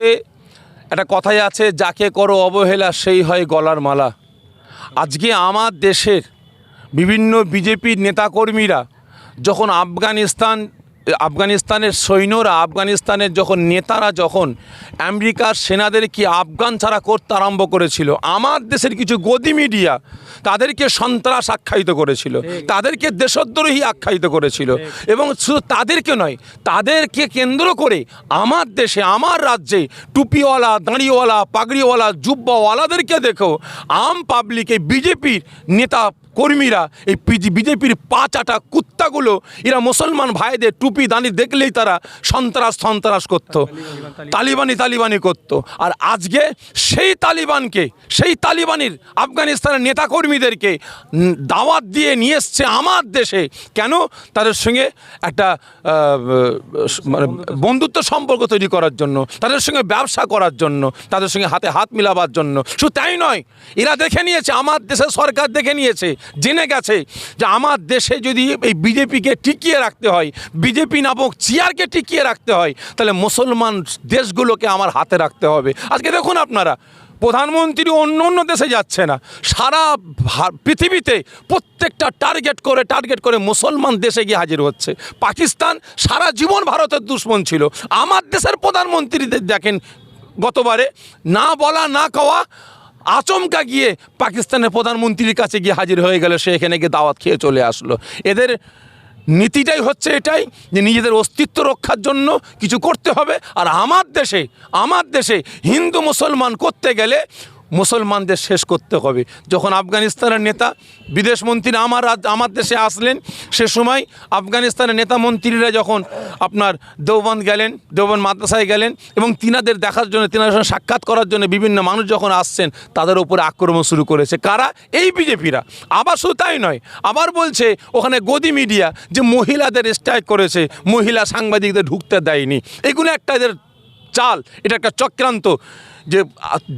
একটা কথাই আছে, যাকে করো অবহেলা, সেই হয় গলার মালা। আজকে আমার দেশের বিভিন্ন বিজেপির নেতাকর্মীরা যখন আফগানিস্তান আফগানিস্তানের সৈন্যরা আফগানিস্তানের যখন নেতারা যখন আমেরিকার সেনাদেরকে আফগান ছাড়া করতে আরম্ভ করেছিল আমার দেশের কিছু গদি মিডিয়া তাদেরকে সন্ত্রাস আখ্যায়িত করেছিল তাদেরকে দেশদ্রোহী আখ্যায়িত করেছিল এবং শুধু তাদেরকে নয় তাদেরকে কেন্দ্র করে আমার দেশে আমার রাজ্যে টুপিওয়ালা দাঁড়িওয়ালা পাগড়িওয়ালা জুব্বাওয়ালাদেরকে দেখো আম পাবলিকে বিজেপির নেতা কর্মীরা এই বিজেপির পাঁচাটা কুত্তাগুলো, এরা মুসলমান ভাইদের টুপি দানি দেখলেই তারা সন্ত্রাস সন্ত্রাস করতো। তালিবানি তালিবানি করতো। আর আজকে সেই তালিবানকে, সেই তালিবানির আফগানিস্তানের নেতাকর্মীদেরকে দাওয়াত দিয়ে নিয়ে এসছে আমার দেশে। কেন? তাদের সঙ্গে একটা মানে বন্ধুত্ব সম্পর্ক তৈরি করার জন্য, তাদের সঙ্গে ব্যবসা করার জন্য, তাদের সঙ্গে হাতে হাত মিলাবার জন্য। শুধু তাই নয়, এরা দেখে নিয়েছে, আমার দেশের সরকার দেখে নিয়েছে জেনে গেছে যে আমার দেশে যদি এই বিজেপিকে টিকিয়ে রাখতে হয়, বিজেপি নামক চেয়ারকে টিকিয়ে রাখতে হয়, তাহলে মুসলমান দেশগুলোকে আমার হাতে রাখতে হবে। আজকে দেখুন আপনারা, প্রধানমন্ত্রী অন্য অন্য দেশে যাচ্ছে না। সারা পৃথিবীতে প্রত্যেকটা টার্গেট করে টার্গেট করে মুসলমান দেশে গিয়ে হাজির হচ্ছে। পাকিস্তান সারা জীবন ভারতের দুশ্মন ছিল। আমার দেশের প্রধানমন্ত্রীদের দেখেন, গতবারে, না বলা, না কওয়া আচমকা গিয়ে পাকিস্তানের প্রধানমন্ত্রীর কাছে গিয়ে হাজির হয়ে গেল, সে এখানে গিয়ে দাওয়াত খেয়ে চলে আসলো। এদের নীতিটাই হচ্ছে এটাই যে নিজেদের অস্তিত্ব রক্ষার জন্য কিছু করতে হবে। আর আমার দেশে আমার দেশে হিন্দু মুসলমান করতে গেলে মুসলমানদের শেষ করতে হবে। যখন আফগানিস্তানের নেতা বিদেশমন্ত্রী আমার রাজ- আমার দেশে আসলেন, সে সময় আফগানিস্তানের নেতা মন্ত্রীরা যখন আপনার দেওবন্দ গেলেন, দেওবন্দ মাদ্রাসায় গেলেন এবং তিনাদের দেখার জন্য, তিনাদের সঙ্গে সাক্ষাৎ করার জন্য বিভিন্ন মানুষ যখন আসছেন, তাদের উপরে আক্রমণ শুরু করেছে। কারা? এই বিজেপিরা। আবার শুধু তাই নয়, আবার বলছে, ওখানে গদি মিডিয়া যে মহিলাদের স্ট্রাইক করেছে, মহিলা সাংবাদিকদের ঢুকতে দেয়নি। এগুলো একটা এদের চাল, এটা একটা চক্রান্ত। যে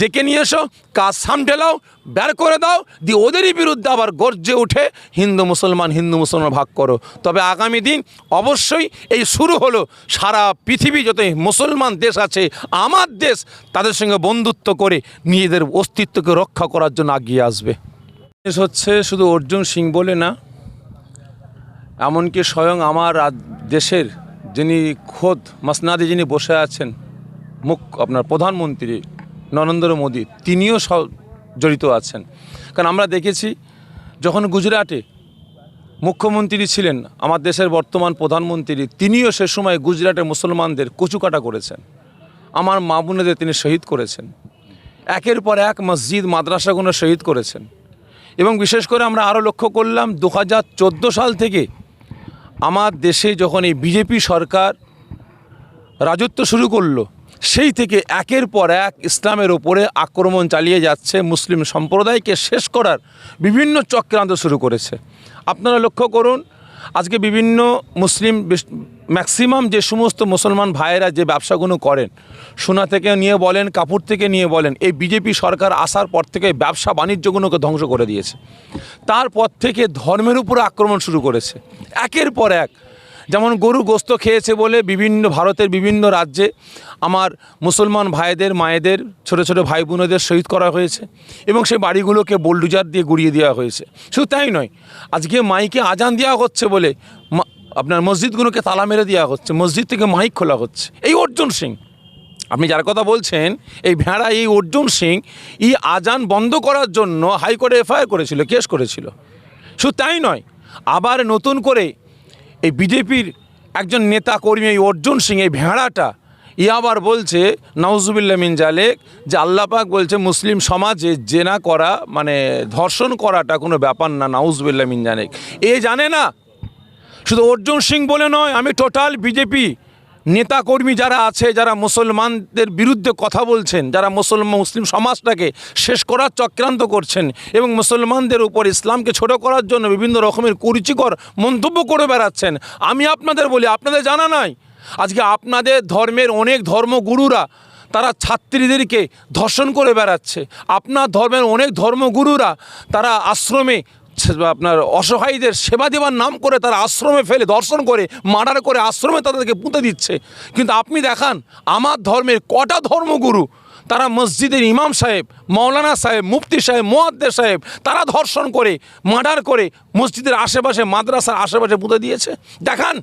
ডেকে নিয়ে এসো, কাজ সামটে লাও বের করে দাও, দিয়ে ওদেরই বিরুদ্ধে আবার গর্জে উঠে হিন্দু মুসলমান হিন্দু মুসলমান ভাগ করো। তবে আগামী দিন অবশ্যই এই শুরু হলো সারা পৃথিবী যত মুসলমান দেশ আছে, আমার দেশ, তাদের সঙ্গে বন্ধুত্ব করে নিজেদের অস্তিত্বকে রক্ষা করার জন্য এগিয়ে আসবে। হচ্ছে শুধু অর্জুন সিং বলে না, এমনকি স্বয়ং আমার দেশের যিনি খোদ মাসনাদে যিনি বসে আছেন, মুখ আপনার প্রধানমন্ত্রী নরেন্দ্র মোদী, তিনিও জড়িত আছেন। কারণ আমরা দেখেছি, যখন গুজরাটে মুখ্যমন্ত্রী ছিলেন, আমার দেশের বর্তমান প্রধানমন্ত্রী, তিনিও সে সময় গুজরাটের মুসলমানদের কচুকাটা করেছেন। আমার মা বোনেদের তিনি শহীদ করেছেন। একের পর এক মসজিদ, মাদ্রাসাগুলো শহীদ করেছেন। এবং বিশেষ করে আমরা আরও লক্ষ্য করলাম দু হাজার চোদ্দ সাল থেকে আমার দেশে যখন এই বিজেপি সরকার রাজত্ব শুরু করল সেই থেকে একের পর এক ইসলামের ওপরে আক্রমণ চালিয়ে যাচ্ছে মুসলিম সম্প্রদায়কে শেষ করার বিভিন্ন চক্রান্ত শুরু করেছে। আপনারা লক্ষ্য করুন, আজকে বিভিন্ন মুসলিম ম্যাক্সিমাম যে সমস্ত মুসলমান ভাইয়েরা যে ব্যবসাগুলো করেন, সোনা থেকে নিয়ে বলেন, কাপড় থেকে নিয়ে বলেন, এই বিজেপি সরকার আসার পর থেকে ব্যবসা বাণিজ্যগুলোকে ধ্বংস করে দিয়েছে। তারপর থেকে ধর্মের উপরে আক্রমণ শুরু করেছে। একের পর এক যেমন গরু গোস্ত খেয়েছে বলে বিভিন্ন ভারতের বিভিন্ন রাজ্যে আমার মুসলমান ভাইদের, মায়েদের, ছোট ছোট ভাই বোনদের শহীদ করা হয়েছে এবং সেই বাড়িগুলোকে বোলডুজার দিয়ে গুড়িয়ে দেওয়া হয়েছে। শুধু তাই নয়, আজকে মাইকে আজান দেওয়া হচ্ছে বলে আপনার মসজিদগুলোকে তালা মেরে দেওয়া হচ্ছে, মসজিদ থেকে মাইক খোলা হচ্ছে। এই অর্জুন সিং, আপনি যার কথা বলছেন, এই ভেড়া, এই অর্জুন সিং ই আজান বন্ধ করার জন্য হাইকোর্টে এফআইআর করেছিল, কেস করেছিল। শুধু তাই নয়, আবার নতুন করে এই বিজেপির একজন নেতা কর্মী এই অর্জুন সিং, এই ভেড়াটা ই আবার বলছে নওজুবিল্লা মিন জালেক যে আল্লাপাক বলছে, মুসলিম সমাজে জেনা করা মানে ধর্ষণ করাটা কোনো ব্যাপার না নওয়াজুবুল্লা মিন জালেক এ জানে না। শুধু অর্জুন সিং বলে নয়, আমি টোটাল বিজেপি নেতাকর্মী যারা আছে, যারা মুসলমানদের বিরুদ্ধে কথা বলছেন, যারা মুসলমান মুসলিম সমাজটাকে শেষ করার চক্রান্ত করছেন এবং মুসলমানদের উপর ইসলামকে ছোট করার জন্য বিভিন্ন রকমের কুরুচিকর মন্তব্য করে বেড়াচ্ছেন, আমি আপনাদের বলি, আপনাদের জানা নাই? আজকে আপনাদের ধর্মের অনেক ধর্মগুরুরা, তারা ছাত্রীদেরকে ধর্ষণ করে বেড়াচ্ছে। আপনার ধর্মের অনেক ধর্মগুরুরা, তারা আশ্রমে আপনার অসহায়ীদের সেবা দেওয়ার নাম করে তারা আশ্রমে ফেলে, দর্শন করে, মার্ডার করে আশ্রমে তাদেরকে পুঁতে দিচ্ছে। কিন্তু আপনি দেখান, আমার ধর্মের কটা ধর্মগুরু, তারা মসজিদের ইমাম সাহেব মৌলানা সাহেব, মুফতি সাহেব মোয়াদ্দে সাহেব, তারা ধর্ষণ করে, মার্ডার করে মসজিদের আশেপাশে, মাদ্রাসার আশেপাশে পুঁতে দিয়েছে? দেখান।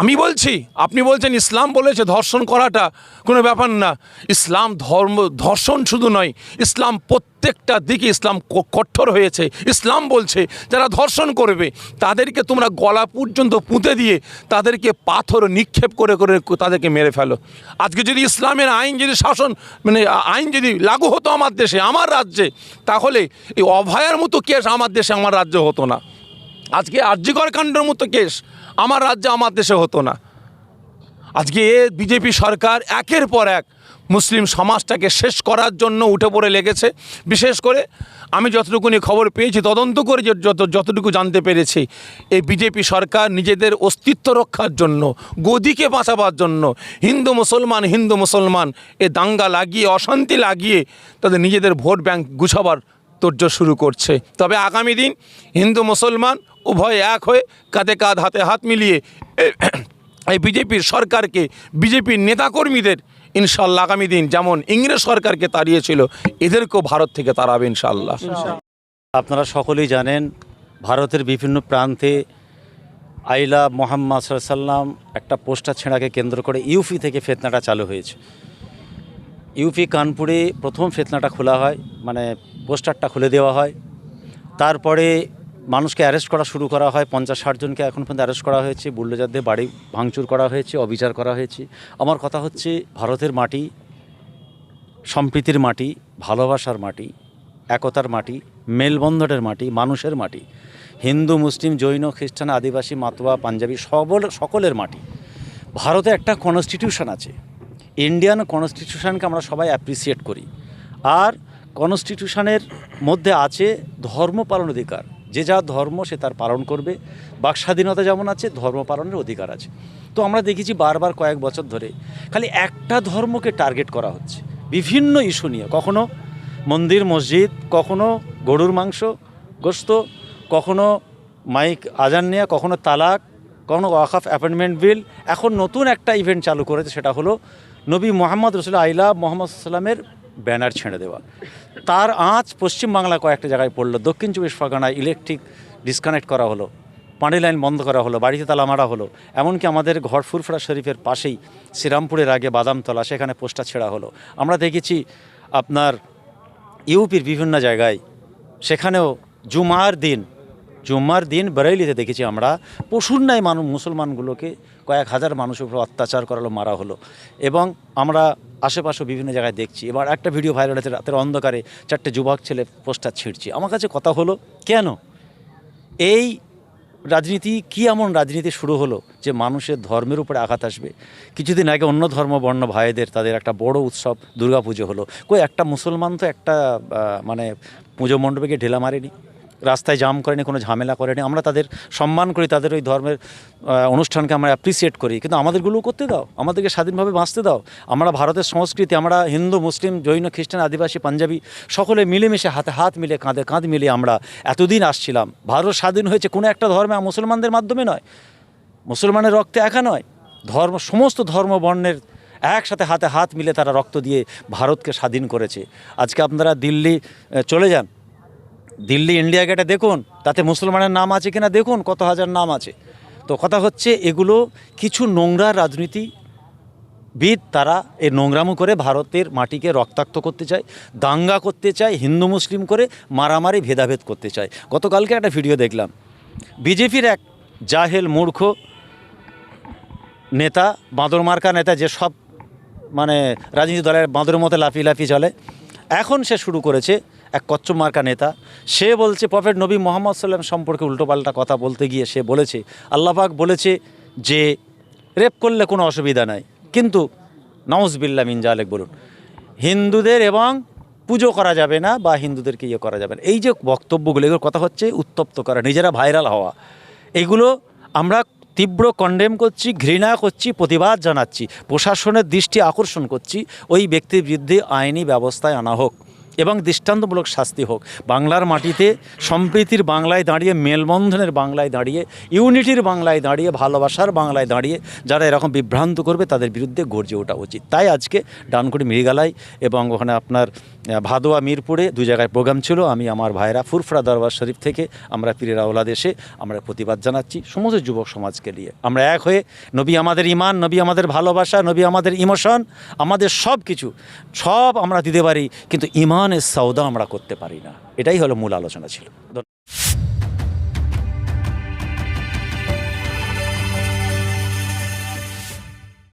আমি বলছি, আপনি বলছেন ইসলাম বলেছে ধর্ষণ করাটা কোনো ব্যাপার না। ইসলাম ধর্ম, ধর্ষণ শুধু নয়, ইসলাম প্রত্যেকটা দিকে ইসলাম কঠোর হয়েছে। ইসলাম বলছে, যারা ধর্ষণ করবে, তাদেরকে তোমরা গলা পর্যন্ত পুঁতে দিয়ে তাদেরকে পাথর নিক্ষেপ করে করে তাদেরকে মেরে ফেলো। আজকে যদি ইসলামের আইন, যদি শাসন মানে আইন যদি লাগু হতো আমার দেশে, আমার রাজ্যে, তাহলে এই অভয়ার মতো কেস আমার দেশে, আমার রাজ্যে হতো না। আজকে আর্যিকর কাণ্ডের মতো কেস আমার রাজ্যে আমার দেশে হতো না। আজকে এ বিজেপি সরকার একের পর এক মুসলিম সমাজটাকে শেষ করার জন্য উঠে পড়ে লেগেছে। বিশেষ করে আমি যতটুকুনি খবর পেয়েছি, তদন্ত করে যত, যতটুকু জানতে পেরেছি, এই বিজেপি সরকার নিজেদের অস্তিত্ব রক্ষার জন্য, গদিকে বাঁচাবার জন্য, হিন্দু মুসলমান হিন্দু মুসলমান, এ দাঙ্গা লাগিয়ে, অশান্তি লাগিয়ে তাদের নিজেদের ভোট ব্যাংক গুছাবার তোড়জোড় শুরু করছে। তবে আগামী দিন হিন্দু মুসলমান উভয় এক হয়ে কাঁধে কাঁধ, হাতে হাত মিলিয়ে এই বিজেপির সরকারকে বিজেপির নেতাকর্মীদের ইনশাল্লাহ আগামী দিন যেমন ইংরেজ সরকারকে তাড়িয়েছিল, এদেরকেও ভারত থেকে তাড়াবে ইনশাল্লাহ। আপনারা সকলেই জানেন, ভারতের বিভিন্ন প্রান্তে আইলা মোহাম্মদ সাল্লাম একটা পোস্টার ছেঁড়াকে কেন্দ্র করে ইউপি থেকে ফেতনাটা চালু হয়েছে। ইউপি কানপুরে প্রথম ফেতনাটা খোলা হয় মানে পোস্টারটা খুলে দেওয়া হয়। তারপরে মানুষকে অ্যারেস্ট করা শুরু করা হয়, পঞ্চাশ ষাট জনকে এখন পর্যন্ত অ্যারেস্ট করা হয়েছে বুল্ডোজার বাড়ি ভাঙচুর করা হয়েছে, অবিচার করা হয়েছে। আমার কথা হচ্ছে, ভারতের মাটি, সম্প্রীতির মাটি, ভালোবাসার মাটি, একতার মাটি, মেলবন্ধনের মাটি, মানুষের মাটি, হিন্দু, মুসলিম, জৈন, খ্রিস্টান, আদিবাসী, মাতোয়া, পাঞ্জাবি সকল সকলের মাটি। ভারতে একটা কনস্টিটিউশন আছে। ইন্ডিয়ান কনস্টিটিউশনকে আমরা সবাই অ্যাপ্রিসিয়েট করি। আর কনস্টিটিউশনের মধ্যে আছে ধর্ম পালন অধিকার। যে যা ধর্ম সে তার পালন করবে। বাক স্বাধীনতা যেমন আছে, ধর্ম পালনের অধিকার আছে। তো আমরা দেখেছি বারবার কয়েক বছর ধরে খালি একটা ধর্মকে টার্গেট করা হচ্ছে। বিভিন্ন ইস্যু নিয়ে। কখনো মন্দির, মসজিদ, কখনো গরুর মাংস গোস্ত, কখনো মাইক আজান নেওয়া কখনো তালাক, কখনো ওয়াকাফ অ্যাপয়েন্টমেন্ট বিল। এখন নতুন একটা ইভেন্ট চালু করেছে, সেটা হলো নবী মোহাম্মদ রসুল আইলা মোহাম্মদ সাল্লামের ব্যানার ছেড়ে দেওয়া। তার আঁচ পশ্চিমবাংলা কয়েকটা জায়গায় পড়ল। দক্ষিণ চব্বিশ পরগনায় ইলেকট্রিক ডিসকানেক্ট করা হলো, পানি লাইন বন্ধ করা হলো, বাড়িতে তালা মারা হলো। এমনকি আমাদের ঘর ফুরফুরা শরীফের পাশেই শ্রীরামপুরের আগে বাদামতলা, সেখানে পোস্টার ছেঁড়া হলো। আমরা দেখেছি আপনার ইউপির বিভিন্ন জায়গায়, সেখানেও জুমার দিন জুম্মার দিন বেরাইলিতে দেখেছি আমরা, পশুর ন্যায় মানুষ মুসলমানগুলোকে কয়েক হাজার মানুষের উপর অত্যাচার করালো, মারা হলো। এবং আমরা আশেপাশে বিভিন্ন জায়গায় দেখছি। এবার একটা ভিডিও ভাইরাল হয়েছে, রাতের অন্ধকারে চারটে যুবক ছেলে পোস্টার ছিঁড়ছে। আমার কাছে কথা হলো, কেন? এই রাজনীতি, কি এমন রাজনীতি শুরু হলো যে মানুষের ধর্মের উপরে আঘাত আসবে? কিছুদিন আগে অন্য ধর্ম বর্ণ ভাইদের তাদের একটা বড় উৎসব দুর্গাপুজো হলো। কই, একটা মুসলমান তো একটা মানে পুজো মণ্ডপে গিয়ে ঢেলা মারেনি? রাস্তায় জাম করেনি, কোনো ঝামেলা করেনি। আমরা তাদের সম্মান করি, তাদের ওই ধর্মের অনুষ্ঠানকে আমরা অ্যাপ্রিসিয়েট করি। কিন্তু আমাদেরগুলোও করতে দাও, আমাদেরকে স্বাধীনভাবে বাঁচতে দাও। আমরা ভারতের সংস্কৃতি, আমরা হিন্দু, মুসলিম, জৈন, খ্রিস্টান, আদিবাসী, পাঞ্জাবি, সকলে মিলেমিশে হাতে হাত মিলে, কাঁধে কাঁধ মিলিয়ে আমরা এতদিন আসছিলাম। ভারত স্বাধীন হয়েছে কোনো একটা ধর্মে মুসলমানদের মাধ্যমে নয়। মুসলমানের রক্তে একা নয়। ধর্ম, সমস্ত ধর্ম বর্ণের একসাথে হাতে হাত মিলে তারা রক্ত দিয়ে ভারতকে স্বাধীন করেছে। আজকে আপনারা দিল্লি চলে যান। দিল্লি ইন্ডিয়া গেটে দেখুন, তাতে মুসলমানের নাম আছে কিনা দেখুন, কত হাজার নাম আছে। তো কথা হচ্ছে, এগুলো কিছু নোংরা রাজনীতি বিদ তারা এই নোংরামো করে ভারতের মাটিকে রক্তাক্ত করতে চায়, দাঙ্গা করতে চায়, হিন্দু মুসলিম করে মারামারি ভেদাভেদ করতে চায়। গতকালকে একটা ভিডিও দেখলাম। বিজেপির এক জাহেল মূর্খ নেতা, বাঁদর মার্কা নেতা, যে সব মানে রাজনীতি দলের বাঁদরের মতো লাফিয়ে লাফিয়ে চলে, এখন সে শুরু করেছে এক কচ্চম মার্কা নেতা। সে বলছে, প্রফেট নবী মোহাম্মদ সাল্লাম সম্পর্কে উল্টোপাল্টা কথা বলতে গিয়ে সে বলেছে আল্লাপাক বলেছে যে, রেপ করলে কোনো অসুবিধা নাই। কিন্তু নওয়াজ বিল্লা মিনজালেক বলুন, হিন্দুদের এবং পুজো করা যাবে না বা হিন্দুদেরকে ইয়ে করা যাবে না। এই যে বক্তব্যগুলো, এগুলোর কথা হচ্ছে উত্তপ্ত করা, নিজেরা ভাইরাল হওয়া। এগুলো আমরা তীব্র কন্ডেম করছি, ঘৃণা করছি, প্রতিবাদ জানাচ্ছি, প্রশাসনের দৃষ্টি আকর্ষণ করছি, ওই ব্যক্তির বিরুদ্ধে আইনি ব্যবস্থায় আনা হোক। এবং দৃষ্টান্তমূলক শাস্তি হোক। বাংলার মাটিতে সম্প্রীতির বাংলায় দাঁড়িয়ে, মেলবন্ধনের বাংলায় দাঁড়িয়ে, ইউনিটির বাংলায় দাঁড়িয়ে, ভালোবাসার বাংলায় দাঁড়িয়ে যারা এরকম বিভ্রান্ত করবে, তাদের বিরুদ্ধে গর্জে ওঠা উচিত। তাই আজকে ডানকুটি মিরিগালায় এবং ওখানে আপনার ভাদোয়া, মিরপুরে দু জায়গায় প্রোগ্রাম ছিল। আমি, আমার ভাইরা ফুরফরা দরবার শরীফ থেকে আমরা পীরের আওলাদ এসে আমরা প্রতিবাদ জানাচ্ছি সমস্ত যুবক সমাজকে নিয়ে। আমরা এক হয়ে নবী আমাদের ইমান নবী আমাদের ভালোবাসা, নবী আমাদের ইমোশন, আমাদের সব কিছু, সব আমরা দিতে পারি, কিন্তু ইমানের সৌদা আমরা করতে পারি না। এটাই হলো মূল আলোচনা ছিল।